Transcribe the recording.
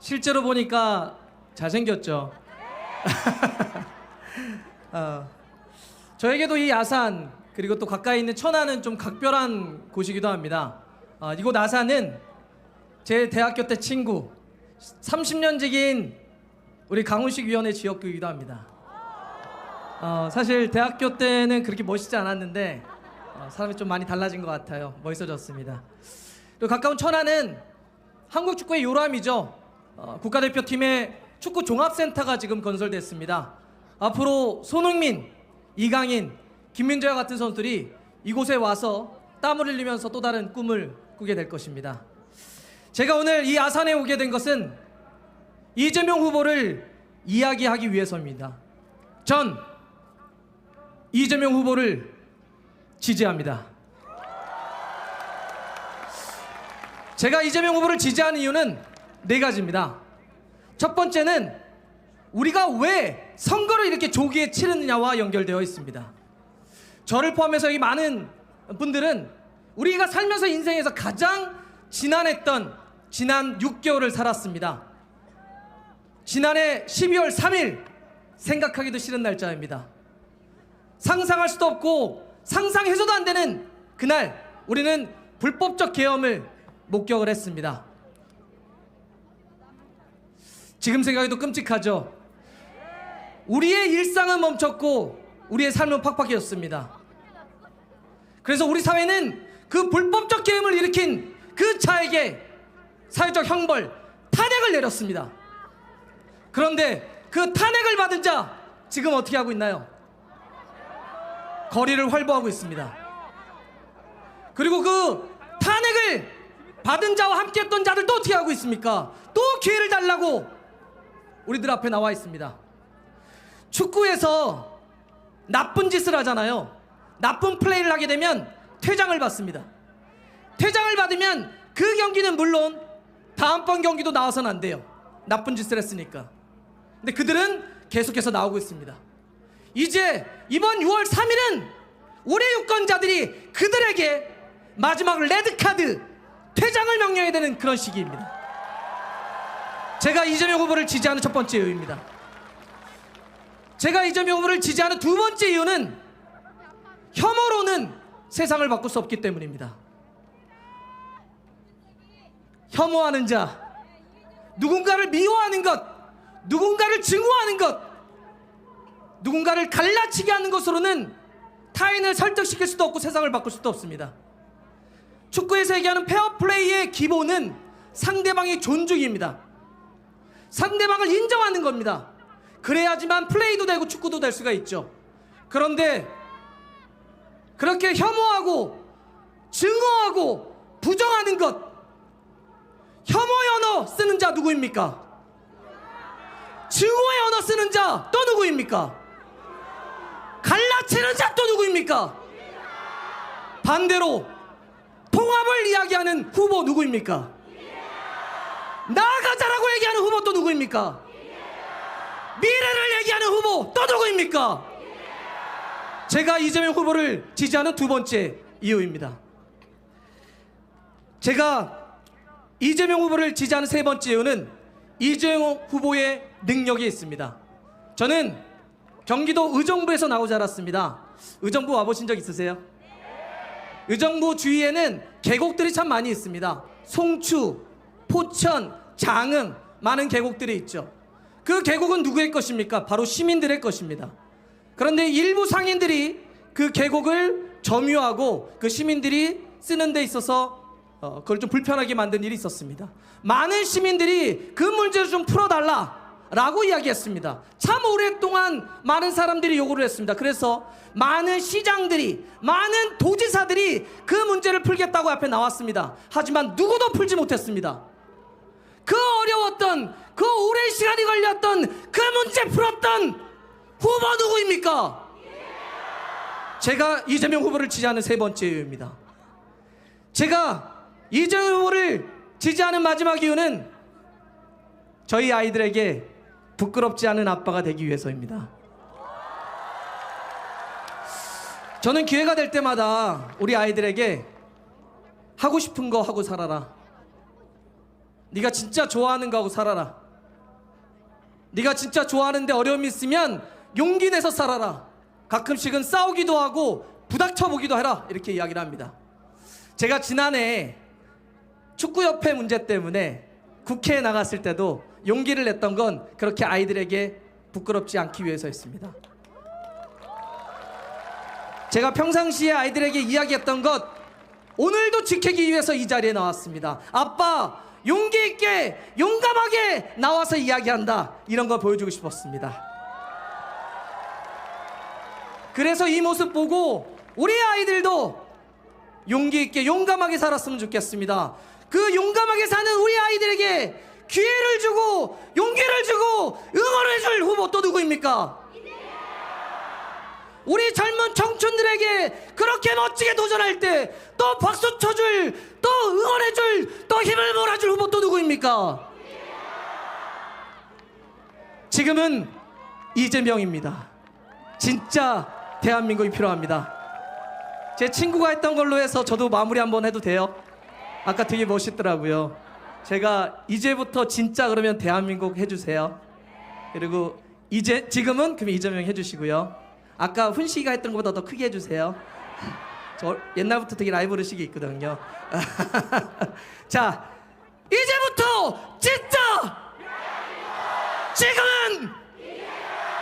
실제로 보니까 잘생겼죠. 어, 저에게도 이 아산 그리고 또 가까이 있는 천안은 좀 각별한 곳이기도 합니다. 어, 이곳 아산은 제 대학교 때 친구 30년 지기인 우리 강훈식 위원의 지역구이기도 합니다. 어, 사실 대학교 때는 그렇게 멋있지 않았는데 어, 사람이 좀 많이 달라진 것 같아요. 멋있어졌습니다. 그리고 가까운 천안은 한국 축구의 요람이죠. 어, 국가대표팀의 축구 종합센터가 지금 건설됐습니다. 앞으로 손흥민, 이강인, 김민재와 같은 선수들이 이곳에 와서 땀을 흘리면서 또 다른 꿈을 꾸게 될 것입니다. 제가 오늘 이 아산에 오게 된 것은 이재명 후보를 이야기하기 위해서입니다. 전 이재명 후보를 지지합니다. 제가 이재명 후보를 지지하는 이유는 네 가지입니다. 첫 번째는 우리가 왜 선거를 이렇게 조기에 치르느냐와 연결되어 있습니다. 저를 포함해서 이 많은 분들은 우리가 살면서 인생에서 가장 지난했던 지난 6개월을 살았습니다. 지난해 12월 3일 생각하기도 싫은 날짜입니다. 상상할 수도 없고 상상해서도 안 되는 그날 우리는 불법적 계엄을 목격을 했습니다. 지금 생각해도 끔찍하죠. 우리의 일상은 멈췄고 우리의 삶은 팍팍해졌습니다. 그래서 우리 사회는 그 불법적 계엄을 일으킨 그 자에게 사회적 형벌, 탄핵을 내렸습니다. 그런데 그 탄핵을 받은 자 지금 어떻게 하고 있나요? 거리를 활보하고 있습니다. 그리고 그 탄핵을 받은 자와 함께 했던 자들 또 어떻게 하고 있습니까? 또 기회를 달라고 우리들 앞에 나와 있습니다. 축구에서 나쁜 짓을 하잖아요. 나쁜 플레이를 하게 되면 퇴장을 받습니다. 퇴장을 받으면 그 경기는 물론 다음번 경기도 나와서는 안 돼요. 나쁜 짓을 했으니까. 근데 그들은 계속해서 나오고 있습니다. 이제 이번 6월 3일은 올해 유권자들이 그들에게 마지막 레드카드 퇴장을 명령해야 되는 그런 시기입니다. 제가 이재명 후보를 지지하는 첫 번째 이유입니다. 제가 이재명 후보를 지지하는 두 번째 이유는 혐오로는 세상을 바꿀 수 없기 때문입니다. 혐오하는 자, 누군가를 미워하는 것, 누군가를 증오하는 것, 누군가를 갈라치게 하는 것으로는 타인을 설득시킬 수도 없고 세상을 바꿀 수도 없습니다. 축구에서 얘기하는 페어플레이의 기본은 상대방의 존중입니다. 상대방을 인정하는 겁니다. 그래야지만 플레이도 되고 축구도 될 수가 있죠. 그런데 그렇게 혐오하고 증오하고 부정하는 것 혐오의 언어 쓰는 자 누구입니까? 증오의 언어 쓰는 자 또 누구입니까? 갈라치는 자 또 누구입니까? 반대로 통합을 이야기하는 후보 누구입니까? 나아가자라고 얘기하는 후보 또 누구입니까? 미래를 얘기하는 후보 또 누구입니까? 제가 이재명 후보를 지지하는 두 번째 이유입니다. 제가 이재명 후보를 지지하는 세 번째 이유는 이재명 후보의 능력이 있습니다. 저는 경기도 의정부에서 나고 자랐습니다. 의정부 와보신 적 있으세요? 의정부 주위에는 계곡들이 참 많이 있습니다. 송추, 포천, 장흥 많은 계곡들이 있죠. 그 계곡은 누구의 것입니까? 바로 시민들의 것입니다. 그런데 일부 상인들이 그 계곡을 점유하고 그 시민들이 쓰는 데 있어서 어, 그걸 좀 불편하게 만든 일이 있었습니다. 많은 시민들이 그 문제를 좀 풀어달라. 라고 이야기했습니다. 참 오랫동안 많은 사람들이 요구를 했습니다. 그래서 많은 시장들이, 많은 도지사들이 그 문제를 풀겠다고 앞에 나왔습니다. 하지만 누구도 풀지 못했습니다. 그 어려웠던, 그 오랜 시간이 걸렸던 그 문제 풀었던 후보 누구입니까? 제가 이재명 후보를 지지하는 세 번째 이유입니다. 제가 이재명 후보를 지지하는 마지막 이유는 저희 아이들에게 부끄럽지 않은 아빠가 되기 위해서입니다. 저는 기회가 될 때마다 우리 아이들에게 하고 싶은 거 하고 살아라. 네가 진짜 좋아하는 거하고 살아라. 네가 진짜 좋아하는데 어려움이 있으면 용기 내서 살아라. 가끔씩은 싸우기도 하고 부닥쳐 보기도 해라. 이렇게 이야기를 합니다. 제가 지난해 축구협회 문제 때문에 국회에 나갔을 때도 용기를 냈던 건 그렇게 아이들에게 부끄럽지 않기 위해서였습니다. 제가 평상시에 아이들에게 이야기했던 것 오늘도 지키기 위해서 이 자리에 나왔습니다. 아빠 용기 있게 용감하게 나와서 이야기한다 이런 거 보여주고 싶었습니다. 그래서 이 모습 보고 우리 아이들도 용기 있게 용감하게 살았으면 좋겠습니다. 그 용감하게 사는 우리 아이들에게 기회를 주고 용기를 주고 응원해줄 후보 또 누구입니까? 우리 젊은 청춘들에게 그렇게 멋지게 도전할 때 또 박수 쳐줄 또 응원해줄 또 힘을 몰아줄 누구입니까? 지금은 이재명입니다. 진짜 대한민국이 필요합니다. 제 친구가 했던 걸로 해서 저도 마무리 한번 해도 돼요? 아까 되게 멋있더라고요. 제가 이제부터 진짜 그러면 대한민국 해주세요. 그리고 이제 지금은 그럼 이재명 해주시고요. 아까 훈씨가 했던 것보다 더 크게 해주세요. 저 옛날부터 되게 라이벌 의식이 있거든요. 자, 이제부터 진짜